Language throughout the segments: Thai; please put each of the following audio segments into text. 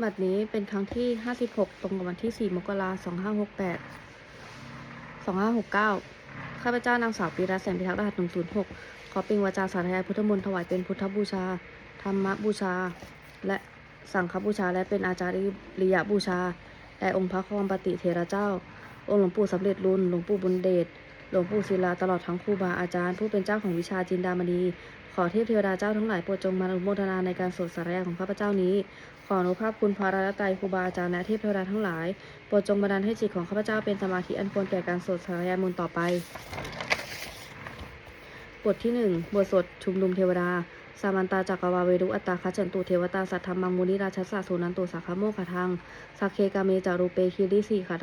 บัดนี้เป็นครั้งที่ 56 ตรงกับวันที่ 4 มกราคม 2568 2569 ข้าพเจ้านางสาวปีรัตน์แสนพิทักษ์รหัส 106 ขอป็นวาจาสาธยายพุทธมนต์ถวายเป็นพุทธบูชา ธรรมบูชา และสังฆบูชา และเป็นอาจาริยบูชาแด่องค์พระคอมปติเทระเจ้า องค์หลวงปู่สำเร็จรุ่นหลวงปู่บุญเดช หลวงปู่ศิลาตลอดทั้งครูบาอาจารย์ ผู้เป็นเจ้าของวิชาจินดามณี ขอเทพเทวดาเจ้าทั้งหลายโปรดจงมาอนุโมทนาในการสวดสารยาของข้าพเจ้านี้ ขออนุภาพคุณพระรัตนตรัยครูบาอาจารย์และเทพเทวดาทั้งหลาย โปรดจงบันดาลให้จิตของข้าพเจ้าเป็นสมาธิอันควรแก่การสวดสารยามนต์ต่อไป บทที่หนึ่งบทสวดชุมนุมเทวดา สามันตาจักรวาเวรุอัตตาคัจจันตุเทวตาสัทธรรมังมุนิราชสสะสุนันตุสาคโมขทังสักเคกาเมจารุเปคิริสีขั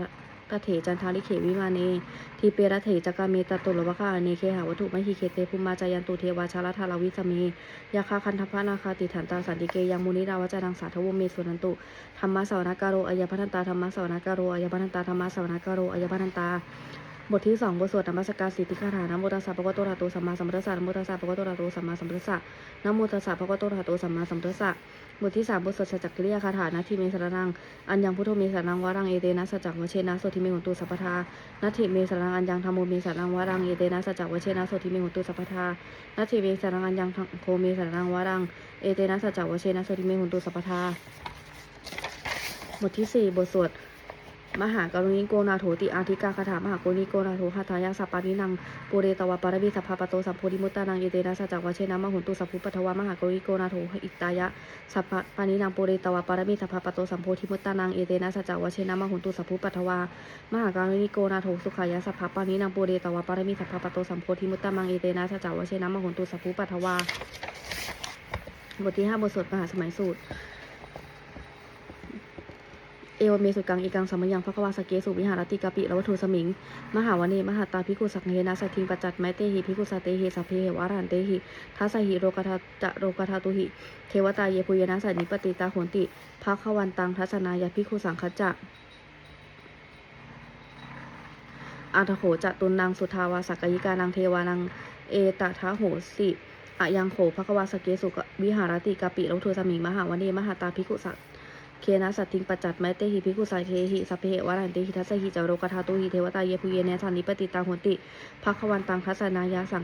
ตเถจันทาลิเขวิมาเน ทีเปรเถจักาเมตตุลวะคาเนเคหาวัตถุมหิเคเตภูมาจายันตุเทวาชาลทารวิสเมยาคาคันทพนาคาติถันตาสันติเกยังมุนิราวจานังสาทวเมสุนันตุธรรมะสาวนาการโรอายพันตาธรรมะสาวนาการโรอายพันตาธรรมะสาวนาการโรอายพันตาบทที่สองบทสวดธรรมสการสิทธิคาถานโมตัสสะภะคะวะโตอะระหะโตสัมมาสัมพุทธัสสะนโมตัสสะภะคะวะโตอะระหะโตสัมมาสัมพุทธัสสะนโมตัสสะภะคะวะโตอะระหะโตสัมมาสัมพุทธัสสะ บทที่สามบทสวดสัจจกิริยาคาถานาทิเมสรนัง อัญญังพุทโธเมสรนังวารังเอเตนะสัจจวเชนะโสทิเมหุตุสัพพทานัตถิเมสรนังอัญญังธรรมโมเมสรนังวารังเอเตนะสัจจวเชนะโสทิเมหุตุสัพพทานัตถิเมสรนังอัญญังโคเมสรนังวารังเอเตนะสัจจวเชนะโสทิเมหุตุสัพพทาบทที่สี่บทสวด มหากรุณิโกนาโถติอาทิกาคาถามหากรุณิโกนาโถคาถายาสัปปานินังปุเรตวะปารมิสัพพะปโตสัมโพธิมุตตานังเยเตนะสัจจวะเชนะมะหุนตุสัพพุปะทวะมหากรุณิโกนาโถอิตายะสัพพะปานินังปุเรตวะปารมิสัพพะปโตสัมโพธิมุตตานังเอเตนะสัจจวะเชนะมะหุนตุสัพพุปะทวะมหากรุณิโกนาโถสุขายะสัพพะปานินังปุเรตวะปารมิสัพพะปโตสัมโพธิมุตตานังเอเตนะสัจจวะเชนะมะหุนตุสัพพุปะทวะบทที่ห้าบทสวดมหาสมัยสูตร เอวเมสุกังอีกังสัมยังพระกวาสเกสุวิหารติกาปิละวัตถุสมิง มหาวเนมหาตาพิกุสักเฮนะสัทิงปัจจัตไมเตหิพิกุสเตหิสัพเพเหวารันเตหิทัสหิโรกทาจะโรกทาตุหิเทวตาเยปุยนะสันนิปติตาโหนติภาควันตังทัศนายาพิกุสังคจะอาทโขจะตุนนางสุทาวาสักยิกานังเทวานังเอตทะโหสิอะยังโขภควาสเกสุวิหารติกาปิละวัตถุสมิง มหาวเนมหาตาพิกุสัก เคนะสัตติงปัจจัตไมเตหิพิคุสายเทหิสัพเพเหวารันเตหิทัสสหิจาโรกทาตุหิเทวตาเยพุเยเนสันนิปติตาโหนติภควันตังทัสสนายาสัง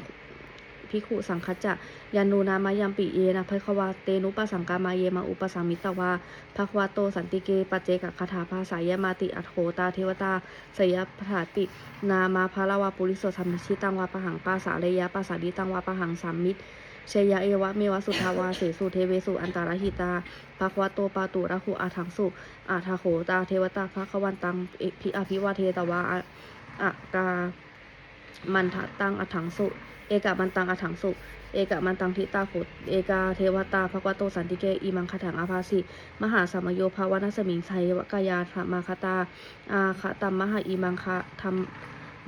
พิขุสังคัจจะยานูนามายัมปิเยนะภควาเตนุปสังกามาเยมาอุปสังมิตวาภควาโตสันติเกปัจเจกคาถาภาษายมาติอัโหตาเทวตาสยปถาติ นามาภาลาวาปุริโสสัมมิชิตังวาปะหังปาสาเลยะปาสาดิตังวาปะหังสัมมิตร เชยะเอวะเมวะสุทาวาเสสุเทเวสุอันตารหิตาภควะโตปาตุระหุอาถังสุอาทาโขตาเทวตาภควันตังเอพิอภิวาเทตวาอะอะกามันทะตังอัถังสุ เอกะมันตังอัถังสุ เอกะมันตังทิตาโขเอกาเทวตาภควะโตสันติเกอิมังคถังอาภาสิมหาสมโยภาวนาสมิงไสยวกายาธรรมาคตาอาคตัมมหาอิมังคะธรร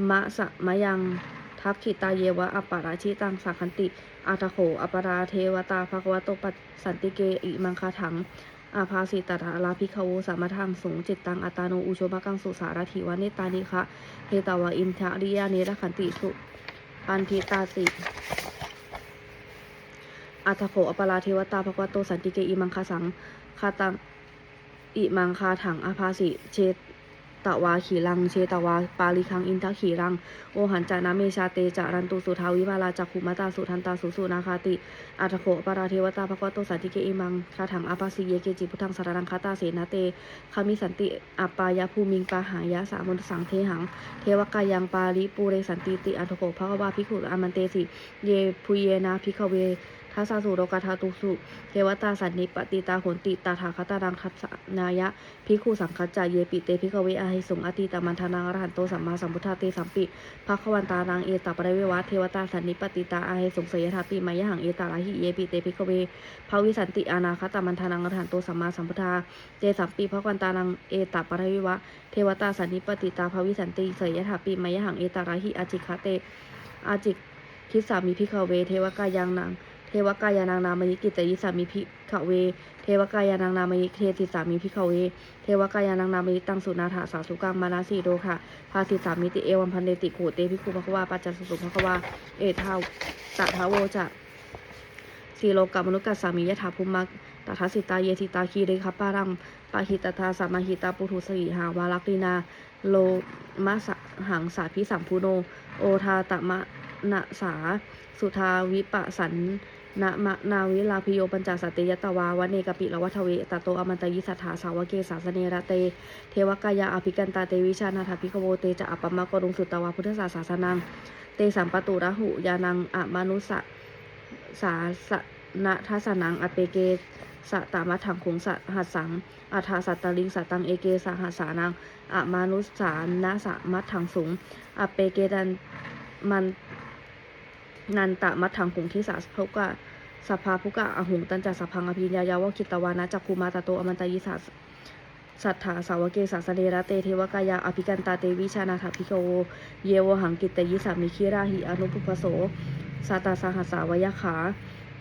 มะสะมะยัง ทัพขิตาเยวะอัปปาราชิตังสังคันติอาทโขอปาราเทวตาภควโตปัสสันติเกอิมังคาถัง อาภาสิตตาลาภิกขวสามทังสูงจิตตังอัตาโนอุโชภกังสุสารถิวาเนตานิคะเฮตาวะอินทะริยาเนรขันติสุปันทิตาสิอาทโขอปาราเทวตาภควโตสันติเกอิมังคาสังคาตังอิมังคาถังอาภาสิเช ตวาขีรัง เชตวา ปาลิคัง อินทขีรัง โอหันจานาเมชาเตจารันตุสุทาวิวาลาจักขุมาตาสุทันตาสุสุนาคาติ อัตโขปาราเทวตาภควโตสันติเกอิมังคาถังอาปาสิเยเกจิพุทธังสารังคาตาเสนาเตคามิสันติอัปปายาภูมิงปาหายะสามุนสังเทหัง เทวกายังปาลิปูเรสันติติอัตโขภควาภิกขุอามันเตสิ เยพุเยนาภิกขเว ทัสสะสุโรกาทาตุสุเทวตาสันนิปติตาโหนติตาถาคตารังคัสนายะพิกขุสังคัจจาเยปิเตพิกเวอาหิสงอติตามันทานังอรหันโตสัมมาสัมพุทธาเตสัมปิภควันตานังเอตาปริเววัตเทวตาสันนิปติตาอาหิสงเสยถาปิมายะหังเอตาลาหิเยปิเตพิกเวภวิสันติอานาคตามันทานังอรหันโตสัมมาสัมพุทธาเตสัมปิภควันตานังเอตาปริเววะเทวตาสันนิปติตาภวิสันติเสยถาปิมายะหังเอตาลาหิอาจิคาเตอาจิกทิสามีพิกเวเทวกายังนาง เทวกายานางนามยิกิตยิสามีพิกเว เทวกายานางนามยิเทติสามีพิกเว เทวกายานางนามยิตังสุนาถาสาสุกังมานาสีโดค่ะภาสิสามิติเอวัมพันเดติโขเตพิคุภควาปัจจสุสุภควาเอทาวตะทาโวจะสีโลกามนุกัสสามียถาภูมักตถาสิตาเยสิตาคีเรคัปปารังปาหิตตาสัมมาหิตาปุถุสีหาวาลักลีนา โลมะสหังสาพิสัมพูโน โอทาตมะนะสา สุทาวิปะสัน นะมะนาวิลาพิโยปัญจสัตยตวาวเนกปิละวัฏเวตโตอมันตยิสัทธาสาวเกสาสเนระเต เทวกายาอภิกันตาเตวิชานาถาภิกโวเตจะอัปปมะกรุงสุตตวาพุทธศาสาสนัง เตสัมปตุระหุยานังอะมานุสะสาสนะทัสนังอเปเกสะตามัถังคงสะหัสสังอัฏฐาสัตตลิงสัตตังเอเกสะหัสสานังอะมานุสานะสะมัถังสูงอเปเกดันมัน นันตะมัถังคงทิสาภุกะสภาภุกะอหุงตันจัสพังอภิญญายาวคิตวานะจักคูมาตะโตอมันตยิสาสัทธาสาวเกสาสเนระเตเทวกายาอภิกันตาเตวิชานาถาภิโกเยวหังกิตตยิสามิคิราหิอนุปุพโสสาตาสหัสสาวยขา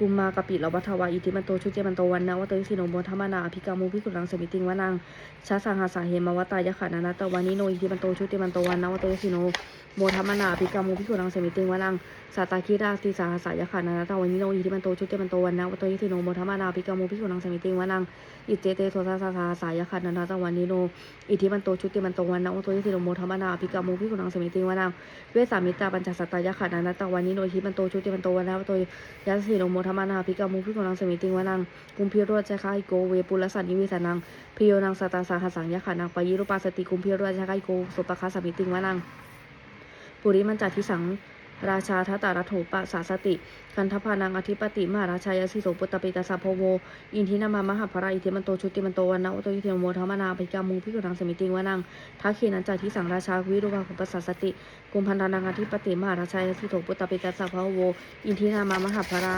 กุมมากปิละวัฏวาอิทิมันโตชุติมันโตวันนะวัตโยสิโนโมทัมมนาภิกามุพิกุลังสมิติงวานังชาสังหาสาเหมาวตายขานานาตวานิโนอิทิมันโตชุติมันโตวันนะวัตโยสิโนโมทัมมนาภิกามุพิกุลังสมิติงวานังสาตาคิราติสาหาสายขานานาตวานิโนอิทิมันโตชุติมันโตวันนะวัตโยสิโนโมทัมมนาภิกามุพิกุลังสมิติงวานังอิเจเตโสสาสาสาสายขันนาตวันนิโนอิทิมันโตชุติมันโตวันนะอุโตยิสิโนโมธรรมนาภิกามุพิกุณังสมิติวานังเวสามิตาปัญจสัตตายขันนาตวันนิโนอิทิมันโตชุติมันโตวันนะอุโตยัสสิโนโมธรรมนาภิกามุพิกุณังสมิติวานังกุมพิโรจคายโกเวปุลสันนิวิสานังพิโยนังสตาสาหัสังยะขานังปยิรุปาสติกุมพิโรจคายโกสุปคาสมิติวานังปุริมันจัทิสังราชาทัตตารโถปะสาสติ คันทพานังอธิปติมหาราชายสิโสปุตตปิตาสาพโว อินทินามามหาภราอิทิมันโตชุติมันโตวันนะอุตยิเทโมธรรมนาภิกามุพิกุนังสมิติงวานังทักขีนันจาทิสังราชาวิรุภาคุปสสสติกุมพันธานังอธิปติมหาราชายสิโสปุตตปิตาสาพโว อินทินามามหาภรา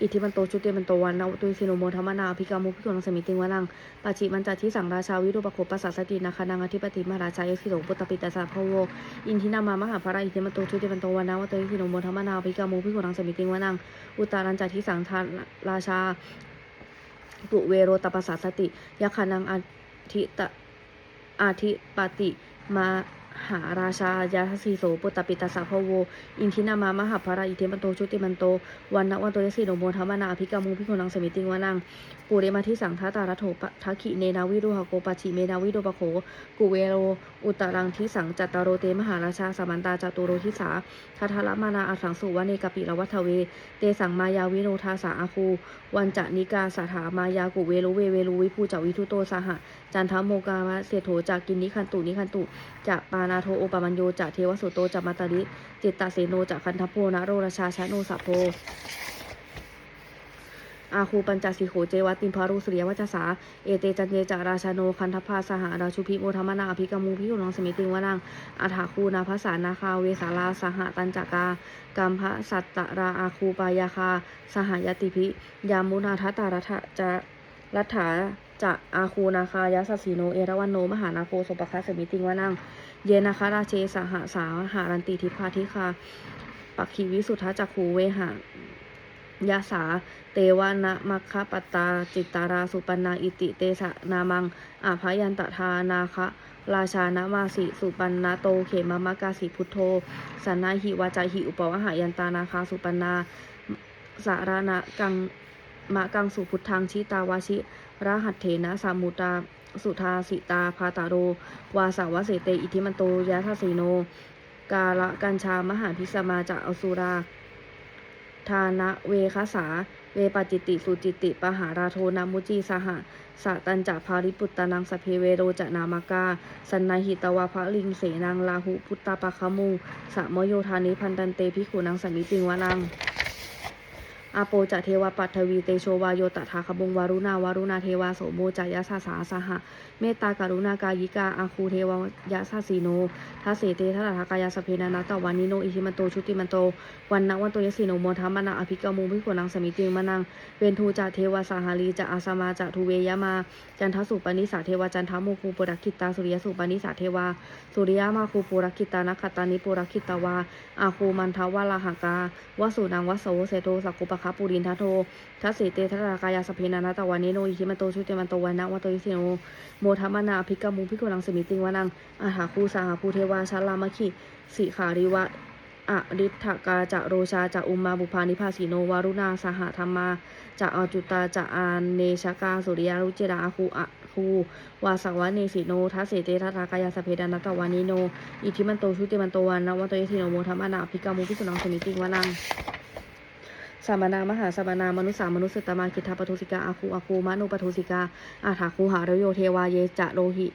อิทิมันโตชุติมันโตวันนะอุตยิเทโมธรรมนาภิกามุพิกุนังสมิติงวานังปัจฉิมันจาทิสังราชาวิรุภาคุปสสสตินาคานังอธิปติมหาราชายสิโสปุตตปิตาสาพโว อินทินามามหาภราอิทิมันโตชุติมันโตวันนะอุตยิเทโมธรรมนาภิกามุพิกุนังสมิติงวานังอุตารันจัทิสังทานราชา ปุเวโรตปสสสติยคานังอาทิตอาทิปติมาหาราชายาทสีโสปุตตปิตาสาพโว อินทินามามหาภราอิเทมันโตชุติมันโตวันนวันโตยสีโนโมธรรมนาอภิกามุพิกุนังสมิติงวานัง ปูเรมาทิสังทาตาระโถปะทักขิเนนาวิโรหโกปะชิเมนาวิโดปะโขกุเวโร อุตรังทิสังจัตตารโรเตมหาราชาสมันตาจตุโรทิสาทัทธละมานาอัสังสุวะเนกปิละวัฏเว เตสังมายาวิโนทาสาอาคูวันจะนิกาสถามายากุเวลุเวเวลุวิภูจาวิทุโตสหะจันทโมกามะเสโถจากกินนิคันตุนิคันตุจะปานาโทโอปมัญโยจะเทวสุโตจะมาตาริจิตตเสโนจะคันทโพนะโรราชาชะโนสัพโพ อาคูปัญจสีโขเจวัติมพารุสุริยวัจสา เอเตจันเยจาราชาโนคันทพาสหาราชุพิโมธรรมนาอภิกมูพิยุนองสมิติงวนังอาถาคูนาภาษานาคาเวสาลาสหตันจากากัมพะสัตตราอาคูปายาคา สหายติพิยามุนาทัตารัฐะจะรัฐาจะอาคูนาคายาสสีโนเอราวันโนมหานาโคสุปคัสสมิติงวนังเยนาคาราเชสหสาหารันติทิพาทิคาปักขีวิสุทธาจักขูเวหะยาสา เตวานะมัคคะปตาจิตตาราสุปันาอิติเตสะนามังอาภยันตทานาคะราชานามาสิสุปันนาโตเขมามากาสิพุทโธสันนาหิวาจาหิอุปวหายันตานาคาสุปันนาสารณะกังมะกังสุพุทธังชิตาวาชิรหัตเถนะสามุตาสุทาสิตาพาตาโร วาสาวะเสเตอิทิมันโตยะทาสีโน กาละกัญชามหาพิสมาจะอสุรา ทานะเวคสา เวปจิตติสุจิติปหาราโทนามุจีสหะสะตันจะภาริปุตตานังสเพเวโรจะนามากาสันนาหิตวาภลิงเสนางลาหุพุตตาปะคมุสะมโยธานิพันตันเตพิขุนังสัมมิติงวานัง อาโปจะเทวปัทวีเตโชวาโยตถาคบงวารุณาวารุณาเทวาโสโมจายาสาสาสหะเมตตาการุณากายิกาอาคูเทวายะสาสีโนทัสเสเตทัตถากายาสเพนานาตวันนิโนอิทิมันโตชุติมันโตวันนะวันโตยสีโนโมทัมมนาอภิกามุพิโกนังสมิติมานังเวนทูจะเทวาสาหารีจะอาสมาจะทูเวยามา จันทสุปนิสาเทวาจันทโมคูปุรคิตาสุริยสุปนิสาเทวา สุริยมาคูปุรคิตานัคขตานิปุรคิตาวาอาคูมันทวาลาหากาวสุนังวสโสเสโทสักุปะคาปุรินทัโททัสเสเตทัตากายาสเพนานาตะวันนิโนอิทิมันโตชุติมันโตวันนะวันโตยิสีโนโมทัมมนาภิกามุพิโกนังสมิติงวานังอาหาคูสาหาภูเทวาชาลามคิสิขาริวะอริ t กาจะโรชาจะอุมมาบุพานิพาสีโนวารุณาสหธรรมาจะอจุตาจะอานเนชกาสุริยารุจิราคูอะคูวาสวะเนสิโนทัสเสเตทัตากายาสเพดานัตตวานิโน อิทิมันโตชุติมันโตวันนวันโตยสิโนโมธรรมนาภิกามุพิสุนังสมิติงวานัง สามนามหาสามนามนุสามนุสตมาคิทาปทุสิกาอาคูอาคูมนุปทุสิกาอาถาคูหารโยเทวาเยจะโลหิ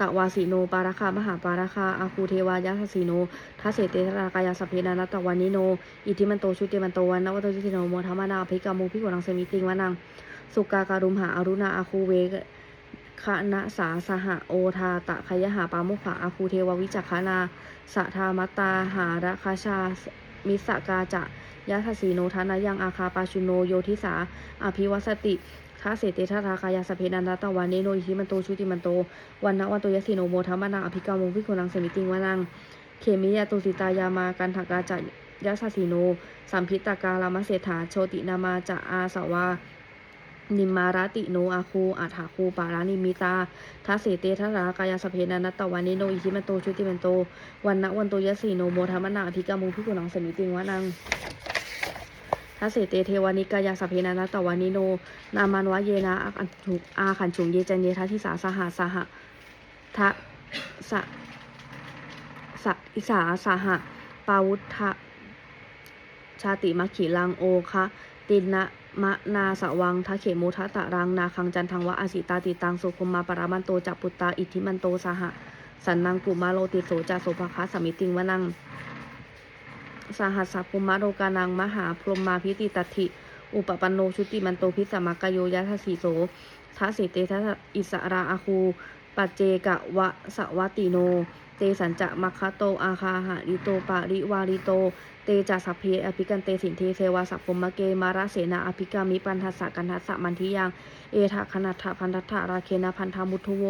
ตะวาสีโน ปาราคามหาปาราคาอาคูเทวายาสสีโนทัสเสเตทรากายาสพเพนานัตตวานิโน อิทิมันโตชุติมันโตวันนวัตจิติโนโมธรรมนาภิกามุพิกนังเสมิติงวนัง สุกาการุมหาอรุณาอาคูเวคณะสาสหโอทาตะขยหาปามุขาอาคูเทววิจักขานาสะทามตตาหาระคาชามิสกาจะ ยะทสีโนทานายังอาคาปาชุโนโยทิสาอภิวัสติทาเสเตทาทาคายาสเพนันตตะวันเนโนอิทิมันโตชุติมันโตวันนะวันโตยสีโนโมธรรมนาอภิกามุพิโกนังเสมิติงวนังเขมิยาตุสิตายามากันทกาจะยะสสีโน สัมพิตากาลามเศรษฐาโชตินามาจะอาสวานิมารติโนอาคูอาถาคูปารานิมิตาทัสเสเตทัสรากายาสเพนันตตะวันเนโนอิทิมันโตชุติมันโตวันนะวันโตยสีโนโมธรรมนาอภิกามุพิโกนังเสมิติงวนัง ทัสเสเตเทวานิกายาสเพนานาตวานิโน นามันวะเยนะอาขันถุอาขันฉุงเยจันเยทัสทิสาสหาสหะทะสะสะอิสาสหะปาวุธะชาติมัคขีลังโอคะตินะมะนาสวังทะเขมุทะตะรังนาคังจันทังวะอาสิตาติตังสุคุมมาปรามันโตจักปุตตาอิทธิมันโตสหะสันนังกุมาโลติโสจะโสภคะสมิติงวะนัง สหัสสะภูมะโรกานังมหาพรหมาพิติตัตถิอุปปันโนชุติมันโตพิสมักโยยัสสีโสทัสสิเตทัสอิสราอาคู ปัจเจกะวะสวัตติโน เตสัญจะมัคคโตอาคาหะริโตปาริวาริโต เตจัสสพเพอภิกันเตสินเทเสวาสัพพมะเกมาระเสนาอภิกามิปันทัสสะกันทัสสะมันทิยัง เอทะคณัตถะพันทัตถะราเคนะพันธามุทุโว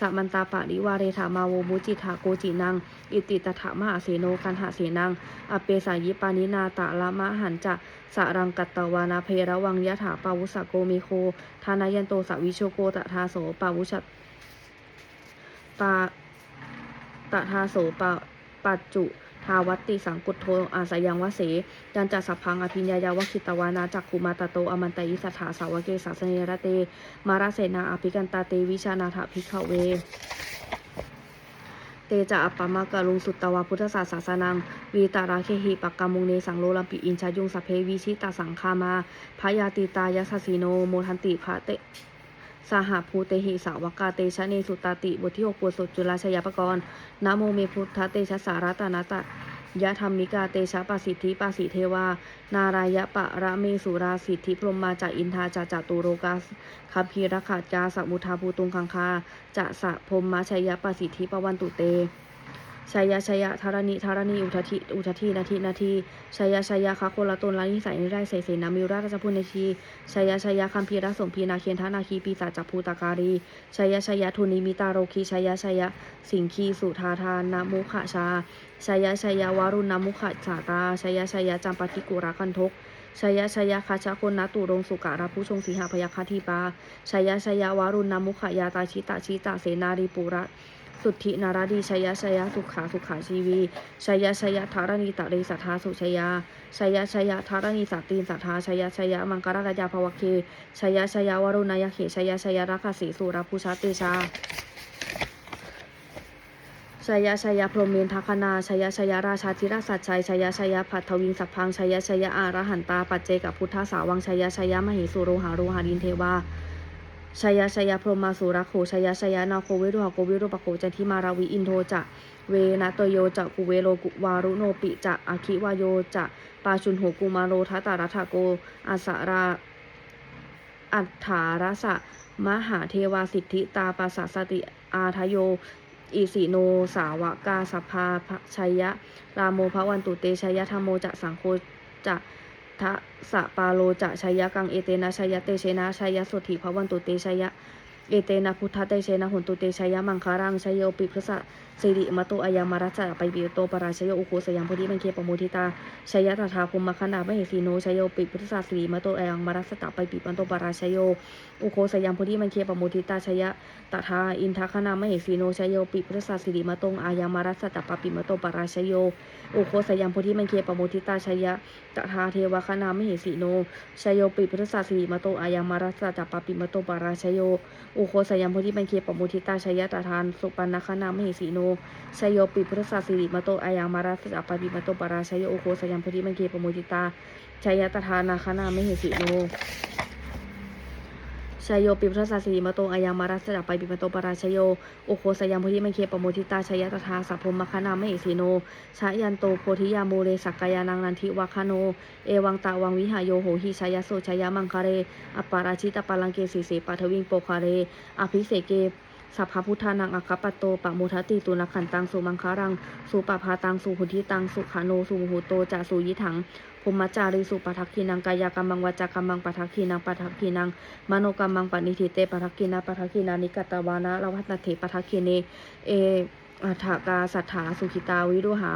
สัมันตาปะริวาเรถามาโวมุจิทาโกจินัง อิติตถะมหาเสโนกันหะเสนัง อเปสายิปานินาตะละมะหันจะสะรังกัตตวานาเพระวังยะถาปาวุสะโกเมโค ทานายันโตสวิโชโกตะทาโสปาวุชะปา ตทาโสปาปัจจุทาวัตติสังกุตโทอาสยังวเสยันจัสัพพังอภิญญายาวคิตวานาจักขุมาตโตอมันตยิสัทธาสาวเกสาสเนระเต มาราเสนาอภิกันตาเตวิชานาถภิกขเว เตจะอัปปมะกะลุงสุตตวาพุทธศาสสานัง วีตาราเคหิปักกามุงเนสังโลลัมปิอินชายุงสเพวิชิตาสังคามาพยาติตายสสีโนโมทันติพระเต สาหภูเตหิสาวกาเตชะเนสุตาติ บทที่หกปวดสดจุลาชยปกรณ์นะโมเมพุทธเตชะสารตานาตะยะธรรมิกาเตชะปาสิทธิปาสิเทวา นารายะปะระเมสุราสิทธิพรมมาจากอินทาจาจาตุโรกาคัมพีรขาดกาสมุทาภูตุงคังคาจะสะพรมาชัยยะปาสิทธิปวันตุเต ชัยยะชัยะธารณีธารณีอุทธิอุทธินาทีนาทีชัยยะชัยะคะโคละตนละนิสัยนิไรใส่เสนามิวราชจะพูนในทีชัยยะชัยะคัมพีระสมพีนาเคียนทานาคีปีศาจจับภูตาการีชัยยะชัยะทุนิมิตาโรคีชัยยะชัยะสิงคีสุธาทานนามุขชาชัยยะชัยะวารุณามุขสาตาชัยยะชัยะจำปาทิกุระคันทกชัยะชัยะคาชะคนนตุรงสุการะผู้ชงสีหพยาคาทีปาชัยยะชัยะวารุณามุขยาตาชิตาชิตาเสนารีปุระ สุทธินาราดีชยชยสุขาสุขาชีวีชยชยธารณีตะเรสัทธาสุชยาชยชยธารณีสัตตีนสัทธาชยชยมังกรกยาภวเคชยชยวรุณายเขชยชยรักขสีสุรภูชาเตชาชยชยพรหมเมนทัคนาชยชยราชาธิราชสัจชัยชยชยพัทวิงสัพพังชยชยอารหันตาปัจเจกพุทธสาวังชยชยมหิสุโรหาโรหาดินเทวา ชยชยพรหมาสุรโขชยชยนาโคเวรุหโกวิรุปโกจันทิมาราวิอินโทจะเวนะตโยจะกุเวโลกุวารุโนปิจะอาคิวาโยจะปาชุนโหกุมาโรทัตตารัฐโกอาสาราอัฏฐารสะมหาเทวาสิทธิตาปัสสสติอาทโยอิสิโนสาวกาสภาชัยยะ รามโมภวันตุเตชัยยะธรรมโมจะสังโฆจะ ทะสะปาโลจะชัยยะกังเอเตนะชัยยะเตเชนะชัยยะสุทธิภวันตุเตชัยยะเอเตนะพุทธเตเชนะหุนตุเตชยมังคารังชยโยปิพฤษะสิริมโตอายังมารัสสะไปปิโตปราชโยอุโคสยังพุทธิมังเคปโมทิตาชยตถาภูมิคณามเหสีโนชยโยปิพฤษะสิริมโตอายังมารัสสะไปปิปันโตปราชโยอุโคสยังพุทธิมังเคปโมทิตาชยตถาอินทคณามเหสีโนชยโยปิพฤษะสิริมโตอายังมารัสสะปปิมโตปราชโยอุโคสยังพุทธิมังเคปโมทิตาชยตถาเทวคณามเหสีโนชยโยปิพฤษะสิริมโตอายังมารัสสะปปิมโตปราชโยอุโคสยามโพธิบัญเคปมุทิตาชยตาทาสุปันนคณามหสีโนชยโยปิพุทธศาสิริมโตอายังมาราสสะปปิมโตปราชยโยอุโคสยามโพธิบัญเคปมุทิตาชายตาทานาคณาไมเหสีโนชายโยปิพุทธศาสิริมโตอายังมาราสสะปปิมโตปราชยโยอุโคสยามโพธิบัญเคปมุทิตาชยตาทาสัพพมคณามหิสีโนชายันโตโพธิยาโมเลสักกายานังนันทิวะคโน เอวังตาวังวิหายโยโหหิชายโสชายมังคาเรอปปาราชิตปาลังเกสีเสปัทวิงโปคาเร อภิเสเก สัพพพุทธานังอัคคปตโตปะโมทติตุนขันตังสุมังคารังสุปภาตังสุหุทิตังสุขาโนสุหุโตจะสุยิถังภูมิจาริสุปทักขีนังกายกรรมังวาจากรรมังปทักขีนังปทักขีนังมโนกรรมังปณิทิเตปทักขีนาปทักขีนานิกตวานะละวัตเถปทักขีเนเออัฏฐกาสัทธาสุขิตาวิรุหา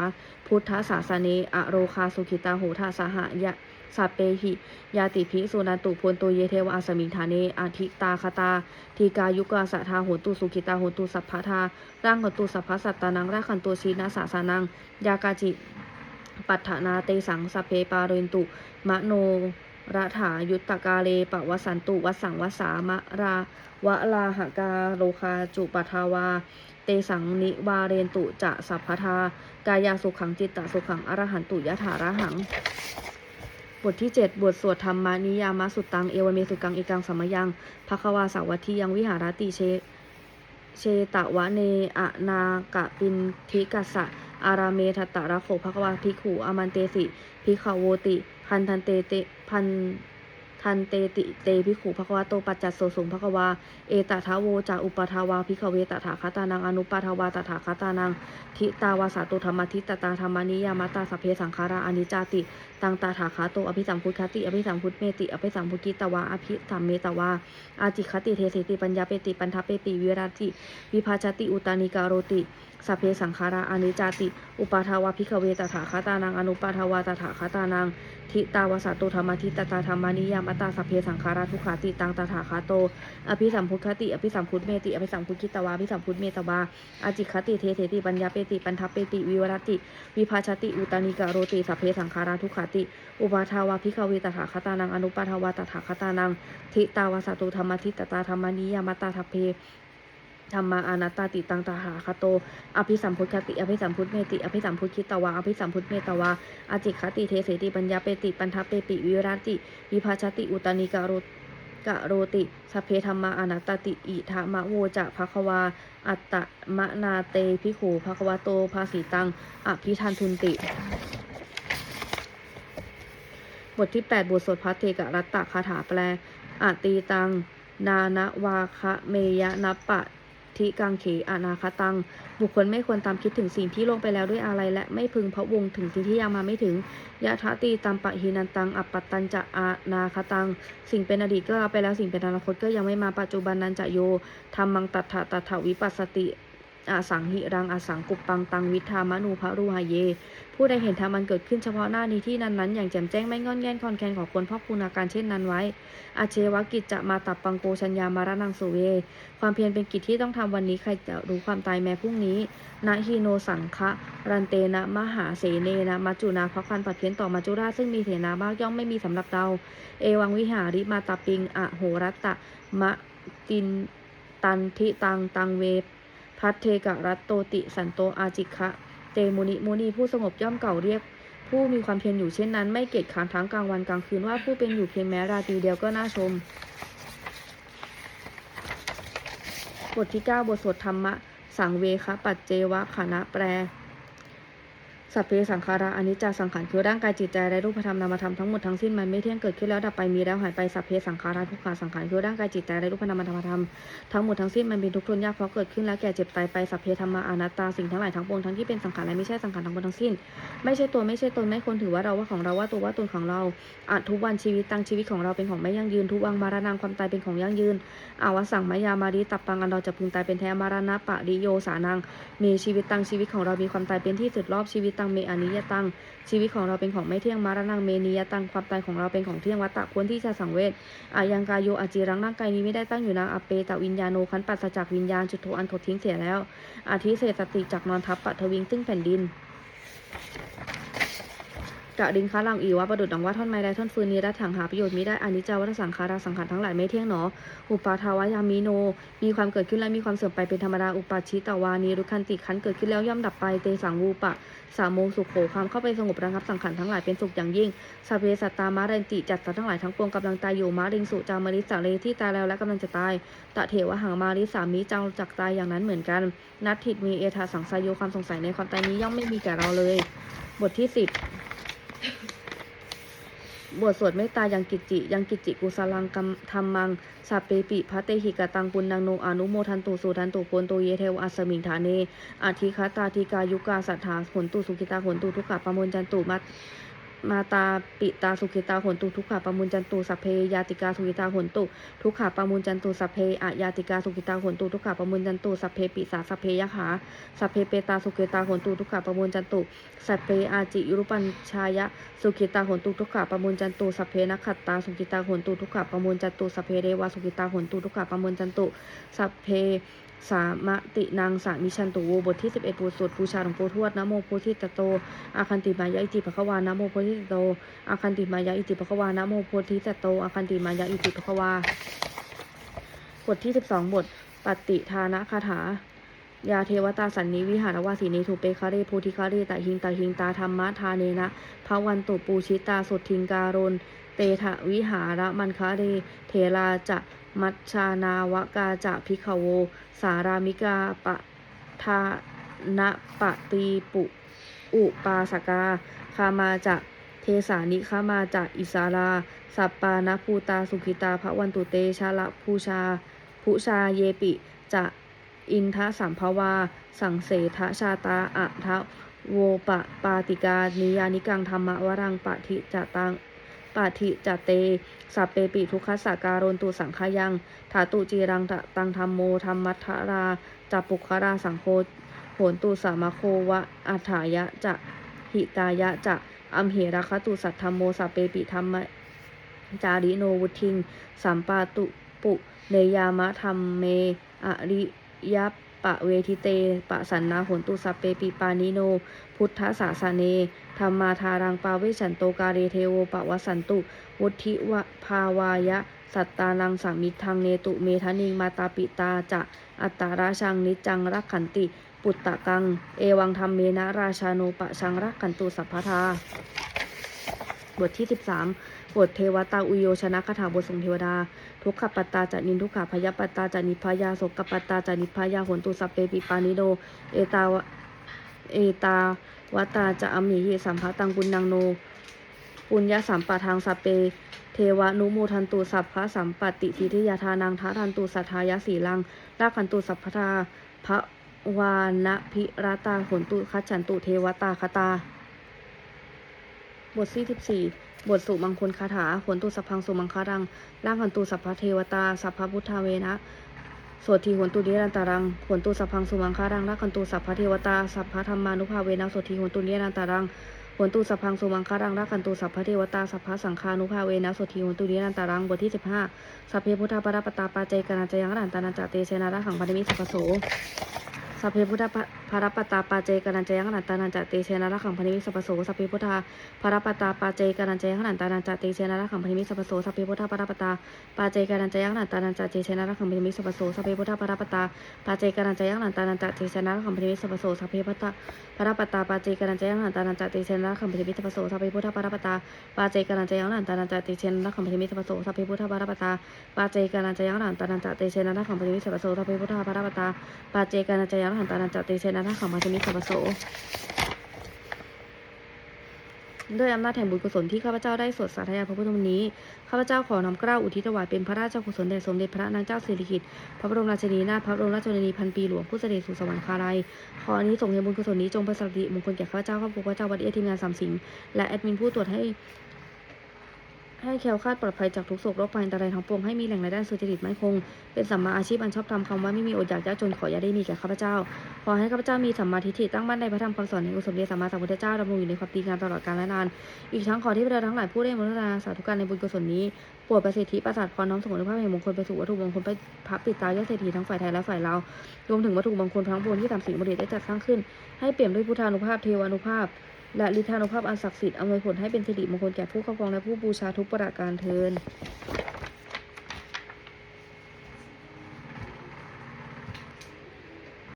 พุทธศาสเนอโรคาสุขิตาโหทาสหยะ สัพเปหิยาติภิสุนันตุพลโตเยเทวอาสมิงฐาเนอาทิตาคตาทีกายุกาสัทาโหนตุสุขิตาโหนตุสัพพทาร่างหนตุสัพพสัตตานังราคันตุชีนาสาสานัง ยากาจิปัฏฐานาเตสังสพเพปาเรนตุ มโนระถายุตตกาเลปวสันตุวสังวสามะราวะลาหกาโลคาจุปทาวา เตสังนิวาเรนตุจะสัพพทากายาสุขังจิตตสุขังอรหันตุยะถาระหัง บทที่ 7 บทสวดธรรมานิยามสุตตัง เอวเมสุกังเอกังสัมยังภควาสาวัตถียังวิหารติเช เชตวะเนอะนากะปินทิกัสสะ อาราเมทัตตะระโขภควาภิกขุอามันเตสิภิกขโวติ พันทันเตเตพัน ทันเตติเตภิขุภควาโตปัจจัสโสสุงภควา เอตทาโวจาอุปทาวาภิขเวตถาคตานังอนุปทาวาตถาคตานัง ทิตาวาสาตุธรรมทิตตาธรรมนิยามตาสเพสังขาราอนิจจาติ ตังตาถาคาโตอภิสัมพุทธคติอภิสัมพุทธเมติอภิสัมพุทธิตวาอภิสัมเมตวา อาจิคติเทสิติปัญญาเปติปันทปเปติวิราติ วิภาชติอุตานิการโรติ สัพเพสังขาราอนิจจติ อุปาทาวาภิกเวตถาคตานังอนุปาทาวาตถาคตานัง ทิตาวาสาตุธรรมทิตตาธรรมานิยามตาสัพเพสังขาราทุขาติตังตถาคาโต อภิสัมพุทธคติ อภิสัมพุทธเมติ อภิสัมพุทธิตวาอภิสัมพุทธเมตวาอาจิคติเทเทติปัญญาเปติปันทปเปติวิวรติ วิภาชติ อุตานิกาโรติสัพเพสังขาราทุขาติ อุปาทาวาภิกเวตถาคตานังอนุปาทาวาตถาคตานัง ทิตาวาสาตุธรรมทิตตาธรรมานิยามตาทัพเพ ธรรมาอนัตตาติตังตาหาคโต อภิสัมพุทธคติ อภิสัมพุทธเมติ อภิสัมพุทธคิตวา อภิสัมพุทธเมตวาอาจิคติเทเสติปัญญาเปติ ปันทปเปติวิราติ วิภาชติ อุตานิกาโรกะโรติสเพธรรมาอนัตติ อิทามะโวจะภควา อัตตะมะนาเตพิขูภควาโต ภาสีตัง อภิทันทุนติ บทที่ 8 บทสวดพระเทกรัตตะคาถาแปลอาตีตัง นานวาคะเมยะนัปปะ ธิกังเขอนาคตัง บุคคลไม่ควรตามคิดถึงสิ่งที่ลงไปแล้วด้วยอะไรและไม่พึงพะวงถึงสิ่งที่ยังมาไม่ถึงยะทะตีตามปะหินันตัง อัปปัตตันจะอานาคตัง สิ่งเป็นอดีตก็เอาไปแล้วสิ่งเป็นอนาคตก็ยังไม่มาปัจจุบันนันจะโยทำมังตัทธะตัทธวิปัสสติอาสังหิรังอาสังกุปปังตังวิธามนูพระรูหาเย ผู้ใดเห็นธรรมมันเกิดขึ้นเฉพาะหน้านี้ที่นั้นๆ อย่างแจ่มแจ้งไม่งอนแง่นคอนแคนของคนพ่อคุณอาการเช่นนั้นไว้ อาเชวกิจจะมาตับปังโกชัญญามาระนังสุเว ความเพียรเป็นกิจที่ต้องทำวันนี้ใครจะรู้ความตายแม้พรุ่งนี้นะฮีโนสังคะรันเตนะมหาเสเนนะมัจจุนาพักพันปัดเพี้ยนต่อมัจจุราชซึ่งมีเถนาบ้างย่อมไม่มีสำหรับเรา เอวังวิหาริมาตาปิงอะโหรัตตะมะตินตันทิตังตังเวพัทเทกะรัตโตติสันโตอาจิคะ เตมุนิมุนีผู้สงบย่อมเก่าเรียก ผู้มีความเพียรอยู่เช่นนั้น ไม่เกียจขานทั้งกลางวันกลางคืนว่าผู้เป็นอยู่เพียงแม้ราตรีเดียวก็น่าชม บทที่ 9 บทสวดธรรมะ สังเวคะปัจเจวะขณะแปล สัพเพสังขาราอนิจจสังขารคือร่างกายจิตใจและรูปธรรมนามธรรมทั้งหมดทั้งสิ้นมันไม่เที่ยงเกิดขึ้นแล้วดับไปมีแล้วหายไปสัพเพสังขาราทุกขาสังขารคือร่างกายจิตใจและรูปธรรมนามธรรมทั้งหมดทั้งสิ้นมันเป็นทุกข์ทนยากเพราะเกิดขึ้นแล้วแก่เจ็บตายไปสัพเพธรรมาอนัตตาสิ่งทั้งหลายทั้งปวงทั้งที่เป็นสังขารและไม่ใช่สังขารทั้งหมดทั้งสิ้น ไม่ใช่ตัวไม่ใช่ตนไม่ควรถือว่าเราว่าของเราว่าตัวว่าตนของเราอาทุกวันชีวิตตั้งชีวิตของเราเป็นของไม่ยั่งยืนทุกวังมารณาความตายเป็นของยั่งยืนอาวสังมายามาริตับปังอันเราจะพึงตายเป็นแท้มารณะปะริโยสานังมีชีวิตตังชีวิตของเรามีความตายเป็นที่สุดรอบชีวิตตังเมอนิยตัง ชีวิตของเราเป็นของไม่เที่ยงมารณังเมนิยตังความตายของเราเป็นของเที่ยงวัตตะพวนที่จะสังเวชอายังกายโยอาจีรังร่างกายนี้ไม่ได้ตั้งอยู่นางอเปตวิญญาโนคันปัสสจากวิญญาณจุดโทอันถดทิ้งเสียแล้วอาทิเศษสติจากนอนทับปะทวิงซึ่งแผ่นดิน กะดินค้าลังอีวะประดุดดังว่าท่อนไม้ใดท่อนฟืนนี้ได้ถังหาประโยชน์มิได้อานิจจาวัฏสังขาราสังขารทั้งหลายไม่เที่ยงหนอ อุปาทาวายามิโน มีความเกิดขึ้นและมีความเสื่อมไปเป็นธรรมดาอุปาชิตาวานีรุคันติขันเกิดขึ้นแล้วย่อมดับไปเตสังวูปะสามโมสุขโขความเข้าไปสงบระงับสังขารทั้งหลายเป็นสุขอย่างยิ่งสพเพสัตตามาเรนติจัดสัตว์ทั้งหลายทั้งปวงกำลังตายอยู่มาริงสุจามริสาเลที่ตายแล้วและกำลังจะตายตะเถวะหังมาริสามิจังจักตายอย่างนั้นเหมือนกัน นัตถิตมีเอธาสังสายโยความสงสัยในความตายนี้ย่อมไม่มีแก่เราเลย บทที่สิบ บทสวดเมตตายังกิจจิ ยังกิจจิกุสลังกัมธรรมังสัพเปปิพระเตหิกตังปุณนังโนอนุโมทันตุสุทันตุปนตุเยเทวอัสสมิงฐาเนอธิคาตาธิกายุกาสัทธาผลตุสุกิตาผลตุทุกขะปะมนจันตุมัต มาตาปิตาสุขิตาหนตุทุกขะปะมุนจันตุสัพเพยาติกาสุขิตาหนตุทุกขะปะมุนจันตุสัพเพอะยาติกาสุขิตาหนตุทุกขะปะมุนจันตุสัพเพปิสาสัพเพยะหาสัพเพเปตาสุขิตาหนตุทุกขะปะมุนจันตุสัพเพอาจิยุรุปัญชายะสุขิตาหนตุทุกขะปะมุนจันตุสัพเพนักขัตตาสุขิตาหนตุทุกขะปะมุนจันตุสัพเพเรวาสุขิตาหนตุทุกขะปะมุนจันตุสัพเพ สามตินางสามิชันตุโวบทที่ 11บทสวดบูชาหลวงปู่ทวดนะโมโพธิตโตอาคันติมายะอิติภควานะโมโพธิตโตอาคันติมายะอิติภควานะโมโพธิตโตอาคันติมายะอิติภควาบทที่ 12 บทปฏิทานะคาถายาเทวตาสันนิวิหารวาสีนีถูเปคาเรภูธิคาเรตะหิงตะหิงตาธรรมะทาเนนะภาวันตุปูชิตาสุดทิงการนเตถะวิหารมันคาเรเทราจะ มัชชานาวกาจะพิขโว สารามิกาปะทานะปะตีปุอุปาสกา คามาจะเทสานิคามาจะอิสาราสัปปานภูตาสุขิตาพระวันตุเตชาละภูชาภูชาเยปิ จะอินทะสัมภวา สังเสทะชาตาอะทะโวปะปาติกานิยานิกังธรรมวรังปะทิจะตัง ปาทิจเต สัพเปปิทุกขสสาการนตุสังขยัง ถาตุจีรังตังธรรมโมธรรมัทธราจัปุคราสังโฆโหนตุสามโควะอัฏฐายะจะหิตายะจะอัมเหราคตุสัทธรรมโมสัพเปปิธรรมจาริโนวุทิง สัมปาตุปุเนยามะธรรมเมอริยปะเวทิเต ปะสันนาหนตุสัพเปปิปานิโน พุทธศาสเนธรรมาทารังปาเวชันโตกาเรเทโวปะวสันตุ วุธิวะภาวายะ สัตตานังสังมิทังเนตุเมทานิงมาตาปิตาจะอัตตาราชังนิจจังรักขันติ ปุตตะกัง เอวังธรรมเมนะราชาโนปะชังรักขันตุสัพพทาบทที่ 13 บทเทวตาอุโยชนะคาถาบททรงเทวดา ทุกขปัตตาจะนินทุกขพยปัตตาจะนิพพายาโสกปัตตาจะนิพพายาหนตุสัพเปปิปานิโด เอตาวเอตาวตาจะอมิหิสัมภะตังปุณนังโน ปุญญาสัมปะทางสัพเป เทวานุโมทันตุสัพพะสัมปติทิทิยาทานังทาทันตุสัทธายสีลังลาคันตุสัพพทาพระวานะพิรตาหนตุคัจฉันตุเทวตาคตา บทที่14บสี่ บทสุมังคลคาถาขนตุสัพพังสุมังคารัง ร่างขันตุสัพพะเทวตา สัพพะพุทธาเวนะสวดทีหนตุนิรันตารังขนตุสัพพังสุมังคารังร่างขันตุสัพพะเทวตา สัพพะธรรมานุภาเวนะสวดทีหนตุนิรันตารังขนตุสัพพังสุมังคารังร่างขันตุสัพพะเทวตา สัพพะสังฆานุภาเวนะสวดทีหนตุนิรันตารัง บทที่15สัพเพพุทธปรปตาปาเจกนาจยังรันตานาจเตเชนาระหังปานิมิสัพโส พเพพุทธภารปตาปาเจกนันเจยังนันตานันจติเชนะระขังพนิมิสัพโสสัพเพพุทธาภารปตาปาเจกนันเจยังนันตานันจติเชนะระขังพนิมิสัพโสสัพเพพุทธภารปตาปาเจกนันเจยังนันตานันจติเชนะระขังพนิมิสัพโสสัพเพพุทธภารปตาปาเจกนันเจยังนันตานันจติเชนะระขังพนิมิสัพโสสัพเพพุทธภารปตาปาเจกนันเจยังนันตานันจติเชนะระขังพนิมิสัพโสสัพเพพุทธภารปตาปาเจกนันเจยังนันตานันจติเชนะระขังพนิมิสัพโสสัพเพพุทธภารปตาปาเจกนันเจยังนันตานันจติเชนะระขังพนิมิสัพโสสัพเพพุทธภารปตาปาเจกนันเจยังนันตานันจตเชนะระขังพนิมิสัพพโสด้วยอำนาจแห่งบุญกุศลที่ข้าพเจ้าได้สวดสาธยายพระพุทธมนต์นี้ ข้าพเจ้าขอน้อมเกล้าอุทิศถวายเป็นพระราชกุศลแด่สมเด็จพระนางเจ้าสิริกิติ์พระบรมราชินีนาถพระบรมราชชนนีพันปีหลวงผู้เสด็จสู่สวรรคาลัย ขออันนี้ส่งแห่งบุญกุศลนี้จงประสริมงคลแก่ข้าพเจ้าครอบครัวข้าพเจ้าวัดเอทีมงานสามสิงและแอดมินผู้ตรวจให้ ให้แคล้วคลาดปลอดภัยจากทุกโศกโรคภัยอันตรายทั้งปวงให้มีแหล่งรายได้สุจริตมั่นคง เป็นสัมมาอาชีพอันชอบธรรมคำว่าไม่มีอดอยากยากจนขออย่าได้มีแก่ข้าพเจ้า ขอให้ข้าพเจ้ามีสัมมาทิฏฐิตั้งมั่นในพระธรรมคำสอนแห่งองค์สมเด็จสัมมาสัมพุทธเจ้าดำรงอยู่ในความดีงามตลอดกาลและนาน อีกทั้งขอที่พระทั้งหลายผู้ได้มรณาสาธุการในบุญกุศลนี้ปรดประสิทธิประสาทพรน้อมสมุนภาพแห่งมงคลไปสู่วัตถุมงคลไปพระปิดตายอดเศรษฐีทั้งฝ่ายไทยและฝ่ายลาวรวมถึงวัตถุมงคลทั้งปวงที่สามสิงบริได้จัดสร้างขึ้น ให้เปี่ยมด้วยพุทธานุภาพเทวานุภาพ และฤทธานุภาพอันศักดิ์สิทธิ์อำนวยผลให้เป็นสิริมงคลแก่ผู้ครอบครองและผู้บูชาทุกประการเทิน